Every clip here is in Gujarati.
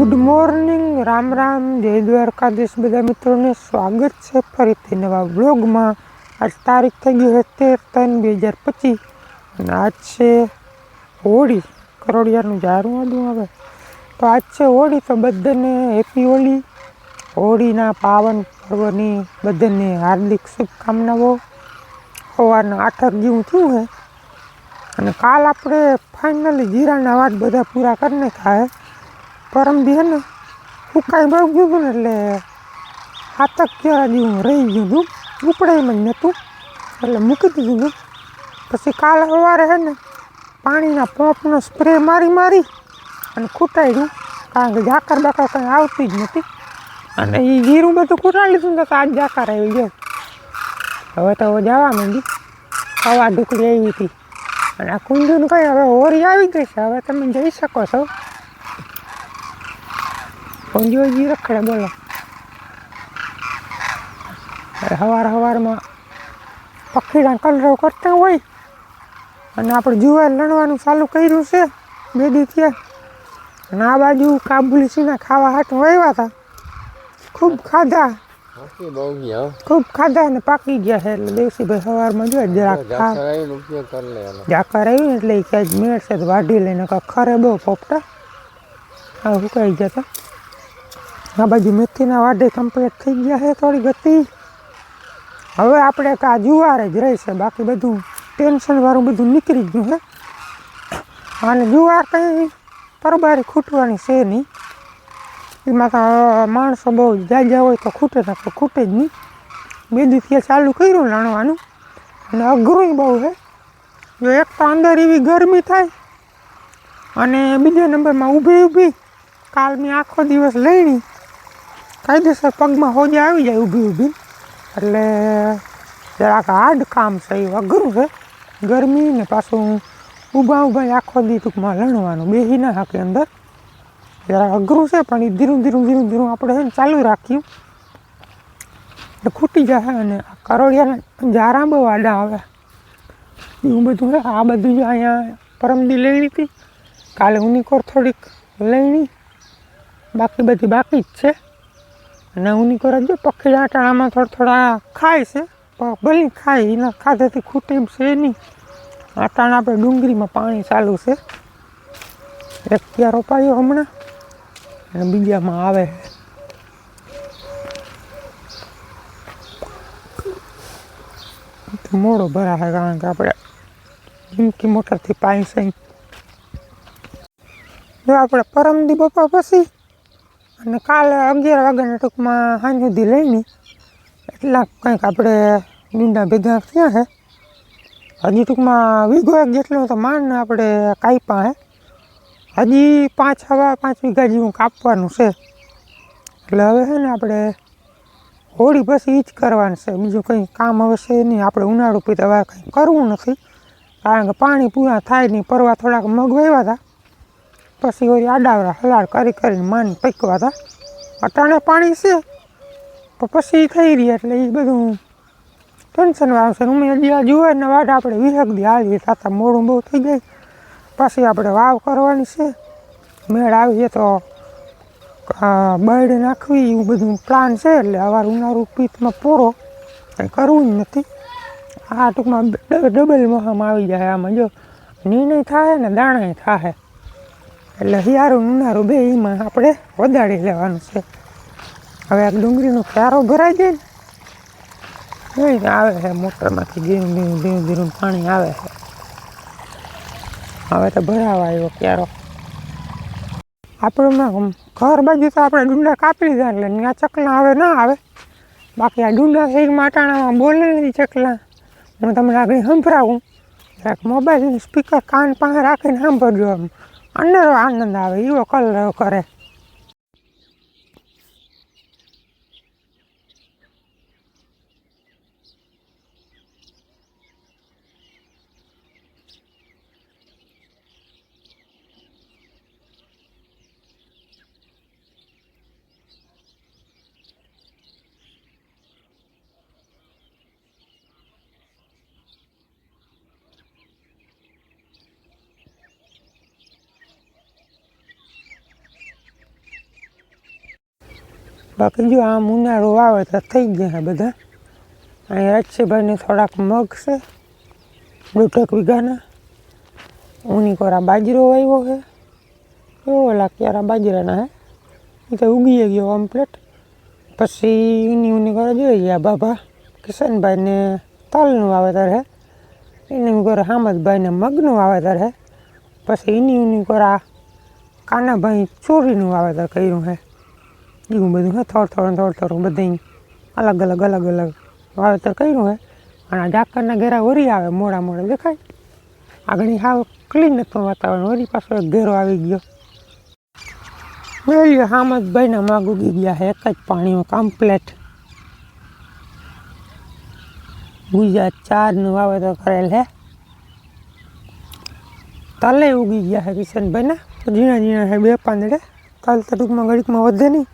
રામ રામ, જય દ્વારકાધીશ. બધા મિત્રોને સ્વાગત છે ફરીથી નવા વ્લોગમાં. આજ તારીખ થઈ ગઈ છે તેર ત્રણ બે હજાર પચીસ. અને આજ છે હોળી, કરોડિયાનું જારું આડું આવે. તો આજ છે હોળી, તો બધાને હેપી હોળી. હોળીના પાવન પર્વની બધાને હાર્દિક શુભકામનાઓ. સવારના આઠક જેવું થયું છે અને કાલ આપણે ફાઇનલી જીરાના વાત બધા પૂરા કરી નાખ્યા છે પરમ દી હે ને ફૂકાઈ બહુ ગયું હતું ને એટલે હાથક ક્યારે જેવું રહી ગયું હતું. ઉપડાઈમાં જ નહોતું. એટલે મૂકી દીધું હતું પછી કાલે સવારે છે ને પાણીના પંપનો સ્પ્રે મારી મારી અને ખૂટાડ્યું. કારણ કે ઝાકર બાકર કંઈ આવતી જ નથી. અને? એ જીરું બધું ખૂટાડી લીધું તો આજ ઝાકર આવી ગયો. હવે તો જવા માંડી. હવા ઢુકડી આવી હતી. અને આ કુંજુનું કંઈ હવે હોરી આવી ગઈ છે. હવે તમે જઈ શકો છો. પંજોજી રખડે બોલો સવાર સવારમાં પક્ષીના કલરવ કરતા હોય અને આપણે જુવાર લણવાનું ચાલુ કર્યું છે બે દી અને આ બાજુ કાબુલી સીના ખાવા હાટું આવ્યા હતા ખૂબ ખાધા ખૂબ ખાધા અને પાકી ગયા છે એટલે દેવસીભાઈ સવારમાં જો જરાક ખા જાકરાઈનો ઉપયોગ કરી લે એનો જાકર આવ્યું એટલે ક્યાંક મેળ છે તો વાઢી લઈને ખરે બહુ પોપટા હા સુકાઈ ગયા હતા આ બાજુ મેથીના વાઢે કમ્પ્લીટ થઈ ગયા છે થોડી ગતિ. હવે આપણે કા જુવાર જ રહેશે બાકી બધું ટેન્શનવાળું બધું નીકળી ગયું છે. અને જુવાર કંઈ પરબારી ખૂટવાની છે નહીં. એમાં તો માણસો બહુ જાજા હોય તો ખૂટે ને તો ખૂટે જ નહીં. બે દિવસે ચાલુ કર્યું લાણવાનું અને અઘરું બહુ છે. એક તો અંદર એવી ગરમી થાય, અને બીજા નંબરમાં ઊભી ઊભી કાલ આખો દિવસ લઈણી. કાયદેસર પગમાં હોજા આવી જાય ઊભી ઊભી એટલે જરાક હાર્ડ કામ છે, એ અઘરું છે. ગરમી ને પાછું ઊભા ઊભા આખો દી ટૂંકમાં લણવાનું બેસી ના હાકે અંદર. જરાક અઘરું છે, પણ એ ધીરું ધીરું ધીરું ધીરું આપણે છે ને ચાલુ રાખ્યું. એટલે ખૂટી જાય અને કરોડિયાના જારા બહુ આડા આવે. એવું બધું છે. આ બધું જ અહીંયા પરમદી લેણી હતી. કાલે ઉનિકોર થોડીક લઈણી બાકી બધી બાકી જ છે. અને ઉની જ જો પક્ષી આટાણામાં થોડા થોડા ખાય છે. ભલે ખાય, એના ખાધેથી ખૂટે છે નહીં. આટાણા આપણે ડુંગળીમાં પાણી ચાલુ છે. એક ત્યાં રોપાયો હમણાં? અને બીજામાં આવે મોડો ભરાશે કારણ કે આપણે જિંદગી મોટરથી પાણી સહી જો આપણે પરમદી બપા પછી અને કાલે અગિયાર વાગ્યાના ટૂંકમાં સાંજ સુધી લઈને એટલા કંઈક આપણે ડુંડા ભેગા થયા છે. હજી ટૂંકમાં વીઘો એક જેટલું તો માન આપણે કાપ્યા હે હજી પાંચ હવા, પાંચ વીઘા જેવું કાપવાનું છે. એટલે હવે છે ને આપણે હોળી પછી એ જ કરવાનું છે. બીજું કંઈ કામ હવે છે નહીં. આપણે ઉનાળુ પીતા હવે કંઈ કરવું નથી. કારણ કે પાણી પૂરા થાય નહીં. પરવા થોડાક મગ વહેવા હતા. પછી ઓરી આડાવડા હલાડ કરી કરીને માન પકવા હતા. અટાણે પાણી છે, તો પછી થઈ રહી એટલે એ બધું ટેન્શન આવશે હું હજી જુએ ને વાડ આપણે વિહક દી આવીએ થતા મોડું બહુ થઈ જાય. પછી આપણે વાવ કરવાની છે. મેળ આવીએ તો બળ નાખવી એવું બધું પ્લાન છે એટલે અવાર ઉનાળું પિત્તમાં પૂરો. કંઈ કરવું જ નથી. આ ટૂંકમાં ડબલ મહામ આવી જાય આમાં. જો નિર્ણય થાય ને દાણાય થાય એટલે હિયારું ઉનારું બે એમાં આપણે વધારી લેવાનું છે. હવે આ ડુંગળીનો ક્યારો ભરાઈ જાય ને એ આવે છે, મોટરમાંથી ધીરું ધીરું ધીરું ધીરું પાણી આવે છે. હવે તો ભરાવા આવ્યો ક્યારો. આપણું ઘર બાજુ તો આપણે ડુંડા કાપી લીધા એટલે આ ચકલા હવે ના આવે. બાકી આ ડુંડા સાઈડમાં માટાણામાં બોલે નથી ચકલા. હું તમને આગળ સંભળાવું. જરાક મોબાઈલ સ્પીકર કાન પાસે રાખીને સાંભળજો આમ. અંદરો આનંદ આવે એવો કલર કરે. બાકી જો આમ ઉનાળો આવે તો થઈ ગયા બધા. અહીંયા રાજશીભાઈને થોડાક મગ છે, દોઢક વીઘાના. ઊની કોરા બાજરો વાવ્યો છે. એવો ઓલા ક્યારા બાજરાના, હે? એ તો ઉગી ગયો કમ્પ્લીટ પછી ઊની ઊની કોરા જોઈ ગયા બાબા કિશનભાઈને તલનું વાવેતર હે એની કોરા હામદભાઈને મગનું વાવેતર હે પછી એની ઊની કોરા કાનાભાઈ ચોરીનું વાવેતર કર્યું છે. એવું બધું છે થોડું થોડું થોડું થોડું બધું અલગ અલગ અલગ અલગ વાવેતર કર્યું હોય અને આ ઝાકરના ઘેરા ઓરી આવે મોડા મોડા દેખાય આગળ હાવ ક્લીન નથી વાતાવરણ ઓરી પાછો એક ઘેરો આવી ગયો મેળ્યો હામદભાઈના માગ ઉગી ગયા છે એક જ પાણીમાં કમ્પ્લેટ ગુજરાત ચારનું વાવેતર કરેલ છે તલે ઉગી ગયા છે કિશનભાઈના ઝીણા ઝીણા છે બે પાંદડે તલ તો ટૂંકમાં ઘડીકમાં વધે નહીં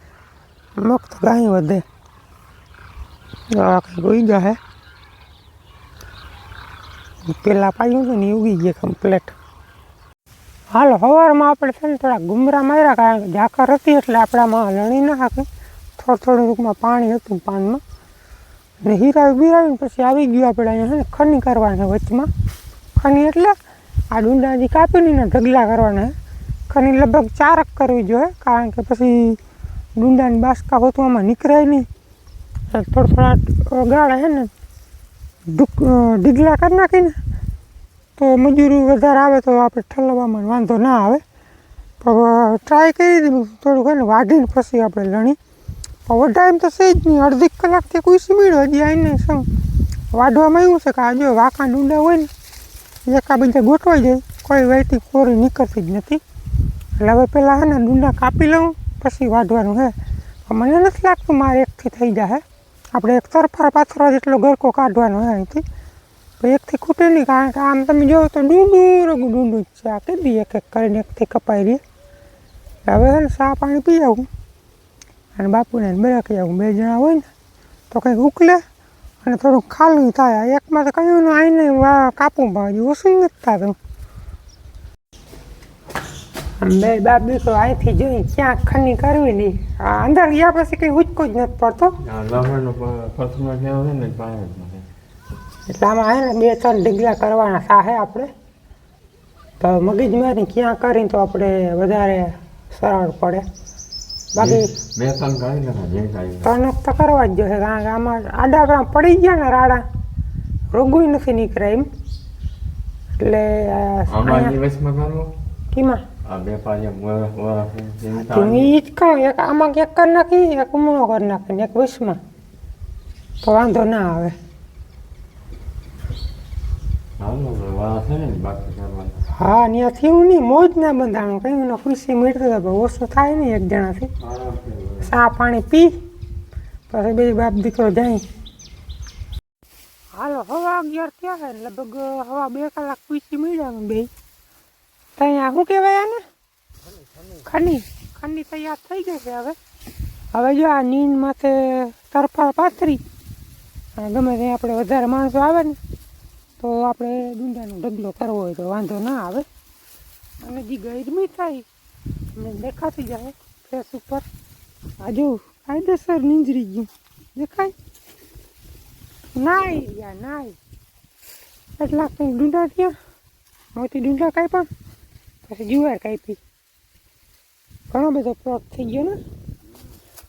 મગ તો કાંઈ વધે. આ કંઈક ગયા છે પેલા પાયું હતું ને ઉગી ગયા કમ્પ્લેટ હાલો સવારમાં આપણે છે ને થોડા ગુમરા માર્યા કારણ કે ઝાકર હતી એટલે આપણામાં લણી ના હાકે. થોડું થોડું રૂપમાં પાણી હતું પાનમાં. ને હીરાવી બીરાવીને પછી આવી ગયું આપણે અહીંયા ને ખની કરવાના વચમાં. ખની એટલે આ ડુંડા હજી કાપીને ઢગલા કરવાના ખની લગભગ ચારક કરવી જોઈએ કારણ કે પછી ડુંડાની બાસકા હોતવામાં નીકળાય નહીં. થોડા થોડા ગાળા છે ને ઢીગલા કરી નાખીને તો મજૂરી વધારે આવે તો આપણે ઠલવવામાં વાંધો ના આવે. પણ ટ્રાય કરી દીધું, થોડુંક એને વાઢીને પછી આપણે લણી. ઓવર એમ તો છે જ નહીં, અડધી કલાકથી કોઈ સીમીડો હજી આવીને શું વાઢવામાં એવું છે કે આ જો વાંકા ડુંડા હોય ને એકા બીજા ગોઠવાઈ જાય. કોઈ વેટી કોરી નીકળતી જ નથી. એટલે હવે પહેલાં હે ને ડુંડા કાપી લઉં. પછી વાઢવાનું હે? મને નથી લાગતું મારે એકથી થઈ જાય આપણે એક તરફા પાથરા જેટલો ગરકો કાઢવાનો હે અહીંથી. એકથી ખૂટે નહીં કારણ કે આમ તમે જોવો તો ડુંડું રગું ડુંડું જ છે. આ કીધી એક એક કરીને એકથી કપાઈ રહી હવે છે ને ચા પાણી પી આવું. અને બાપુને બરાકી આવું. બે જણા હોય ને, તો કંઈક ઉકલે અને થોડુંક ખાલું થાય. એકમાં તો કહ્યું આઈને કાપું ભાજી. ઓછું નથી થતું. બે બાપ દીકરો અહીંથી જોઈ ક્યાં ખની કરવી નહીં આ અંદર ગયા પછી કંઈ ઉચકો જ નથી પડતો. એટલે આમાં હે ને બે ત્રણ ઢીગલા કરવાના સાહે આપણે. તો મગજમારી ક્યાં કરીને તો આપણે વધારે સરળ પડે. બાકી બે ત્રણ તો કરવા જ જોઈએ કારણ કે આમાં આડા ગામ પડી ગયા ને રાડા. રોગું નથી નીકળે એમ. એટલે કીમાં? આ બે પાંચ વરસ વરસ તો હું ઈ જ કહું એક આમાં એક કરી નાખી એક ઉમણો કરી નાખી ને એક વસમાં તો વાંધો ના આવે હા ત્યાંથી હું નહીં મોજ ના બંધાણું કંઈ મને ખુશી મેળતો તો ભાઈ ઓછું થાય નહીં એક જણાથી ચા પાણી પી પછી બે બાપ દીકરો જાય હાલો હવા અગિયાર થયા છે લગભગ હવા બે કલાક પૂછી મળ્યા બે ત્યાં શું કહેવાય આને? ખની ખની તૈયાર થઈ ગઈ છે હવે. હવે જો આ નીંદ માથે તરફા પાથરી, અને ગમે ત્યાં આપણે વધારે માણસો આવે ને, તો આપણે ડુંડાનો ઢગલો કરવો હોય તો વાંધો ના આવે. અને જે ગરમી થાય અમને દેખાતી જાય ફેસ ઉપર. આ જો કાયદેસર નીંજરી ગયું. દેખાય? નાય યા નાય. એટલા કંઈક ડુંડા થયા. મોતી ડુંડા કાંઈ પણ. પછી જુવાર કાપી. ઘણો બધો પ્લોટ થઈ ગયો ને?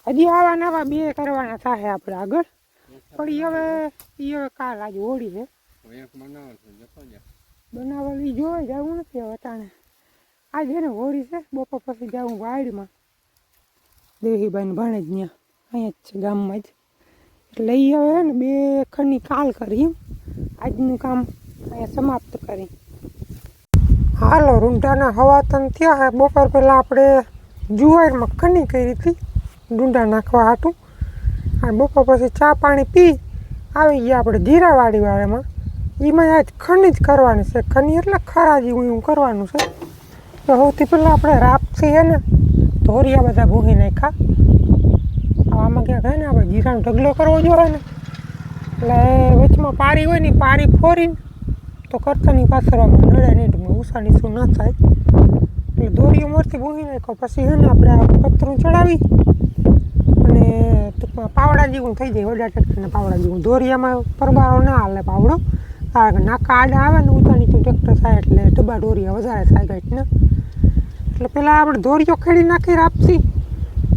હજી આવા નવા બે કરવાના થાય આપણે આગળ. પણ એ હવે એ હવે કાલ આજે હોળી છે. બનાવવાની જોવા જવું નથી હવે તાણે. આજે ને હોળી છે, બપોર પછી જવું વાડીમાં. દેહીબાઈને ભણે જ ત્યાં અહીંયા જ છે ગામમાં જ. એટલે એ હવે ને બે ખંડની કાલ કરી આજનું કામ અહીંયા સમાપ્ત કરી. હાલો, રૂંઢાના હવાતન થયા હે. બપોર પહેલાં આપણે જુવારમાં ખની કરી હતી. ડુંડા નાખવા હાટું. અને બપોર પછી ચા પાણી પી આવી ગયા આપણે જીરાવાડી વાળામાં. એમાં આજ ખની જ કરવાની છે. ખની એટલે ખરા જેવું એવું કરવાનું છે. તો સૌથી પહેલાં આપણે રાપ છે ને ધોરિયા બધા ભૂગી નાખ્યા. આમાં ક્યાંક હે ને, આપણે જીરાનો ઢગલો કરવો જોઈએ ને. એટલે વચમાં પારી હોય ને પારી ફોરીને તો કરતાની પાથરવામાં નડે નહીં ટૂંકમાં ઉષા શું ન થાય. એટલે દોરીઓ મોરથી ભૂંગી નાખો પછી હે ને આપણે આ પતરું ચડાવી અને પાવડા જેવું થઈ જાય, વડા ટ્રેક્ટરના પાવડા જેવું. દોરિયામાં પરબારો ના હાલે પાવડો, કારણ નાકા આડા આવે ને ઊંચા નીચું ટ્રેક્ટર થાય એટલે ડબ્બા દોરિયા વધારે થાય ગાઈટ ને. એટલે પહેલાં આપણે દોરીઓ ખેડી નાખી રાપસી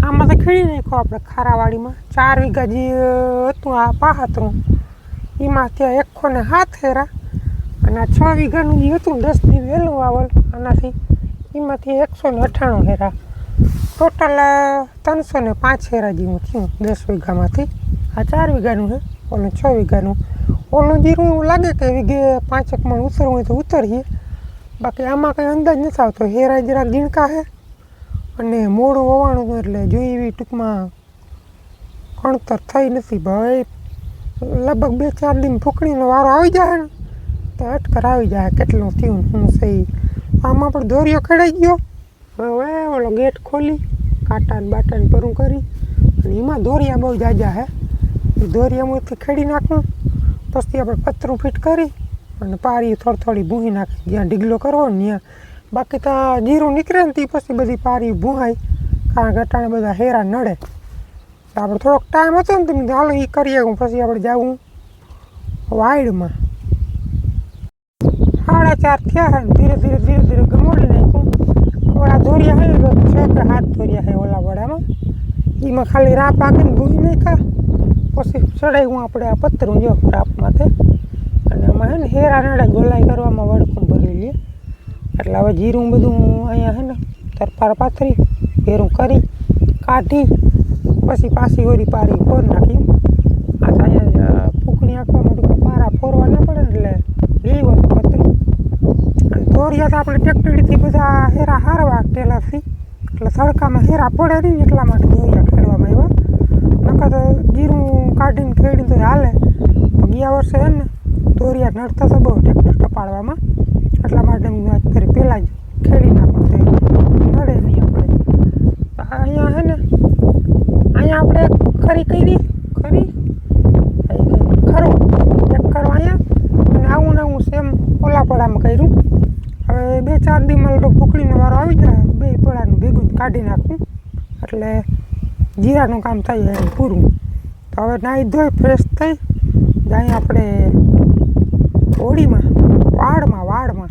આમાં તો ખેડી નાખ્યો આપણે ખારાવાડીમાં. ચાર વીઘા જે હતું આ પાહાતરું, એમાં ત્યાં એકસો ને હાથ હેરા અને છ વીઘાનું જે હતું દસ દી વહેલું વાવલ આનાથી. એમાંથી એકસો ને અઠ્ઠાણું હેરા. ટોટલ ત્રણસો ને પાંચ હેરા જેવું થયું દસ વીઘામાંથી. આ ચાર વીઘાનું છે, ઓલું છ વીઘાનું. ઓલું જીરું એવું લાગે કે વીઘે પાંચેક મણ ઉતરવું હોય તો ઉતરીએ. બાકી આમાં કંઈ અંદાજ નથી આવતો. હેરા જરા ગીણકા છે અને મોડું વવાણું એટલે જોઈ એવી ટૂંકમાં કણતર થઈ નથી. ભાઈ, લગભગ બે ચાર દિન ફૂકણીનો વારો આવી જાય ને. તો અટકર આવી જાય, કેટલું થયું, શું છે આમાં પણ દોરિયો ખેડાઈ ગયો. હવે ઓલો ગેટ ખોલી કાંટા બાટાને બાટા પરું કરી, અને એમાં દોરિયા બહુ જાજા હે. દોરિયામાંથી ખેડી નાખું, પછી આપણે પતરું ફિટ કરી, અને પારી થોડી થોડી ભૂહી નાખી. જ્યાં ઢીગલો કરવો ને ત્યાં. બાકી તો જીરું નીકળે ને તે પછી બધી પારી ભૂહાય, કારણ કે અટાણે બધા હેરા નડે. આપણે થોડોક ટાઈમ હતો ને તમે હાલો એ કરીએ. પછી આપણે જાવું વાઇડમાં ચાર થયા હે ધીરે ધીરે ધીરે ધીરે ગમોડી નાખ્યું. ઓલા ધોર્યા હે છ કે હાથ ધોર્યા હે ઓલા વડામાં. એમાં ખાલી રાપ આખીને ભૂલી નાખ્યા. પછી ચડાવ્યું આપણે આ પતરું જો રાપ માથે. અને આમાં હે ને હેરા નાડા ગોલાઈ કરવામાં વડકું ભરી લઈએ એટલે હવે જીરું બધું અહીંયા હે ને તરપાર પાથરી, ભેરું કરી, કાઢી, પછી પાછી ઓરી પારી ફોર નાખી. આ અહીંયા ફૂકણી આંખવામાં ટૂંકા પારા ફોરવા ના પડે ને એટલે લેવું હતું પતરું અને આપણે ટેક્ટરીથી બધા હેરા હારવા ટેલાથી એટલે તડકામાં હેરા પડે નહીં, એટલા માટે દોરિયા ખેડવામાં આવ્યા. નકર તો જીરું કાઢીને ખેડીને તો હાલે. ગયા વર્ષે હે ને, દોરિયા નડતા તો બહુ ટ્રેક્ટર ટપાડવામાં એટલા માટે હું વાત કરી પહેલાં જ ખેડી નાખું તે. નડે નહીં આપણે. અહીંયા હે ને, અહીંયા આપણે ખરી કરી? ખરી? ખરું. એક ખરું અહીંયા. અને આવું ને આવું સેમ ઓલાપડામાં કર્યું. દીમાં લગભગ ભૂકડીનો વારો આવી જાય બે પડાનું ભેગું જ કાઢી નાખું. એટલે જીરાનું કામ થઈ જાય પૂરું. તો હવે નાહી ધોઈ ફ્રેશ થઈ, જાય આપણે હોળીમાં, વાડમાં વાડમાં.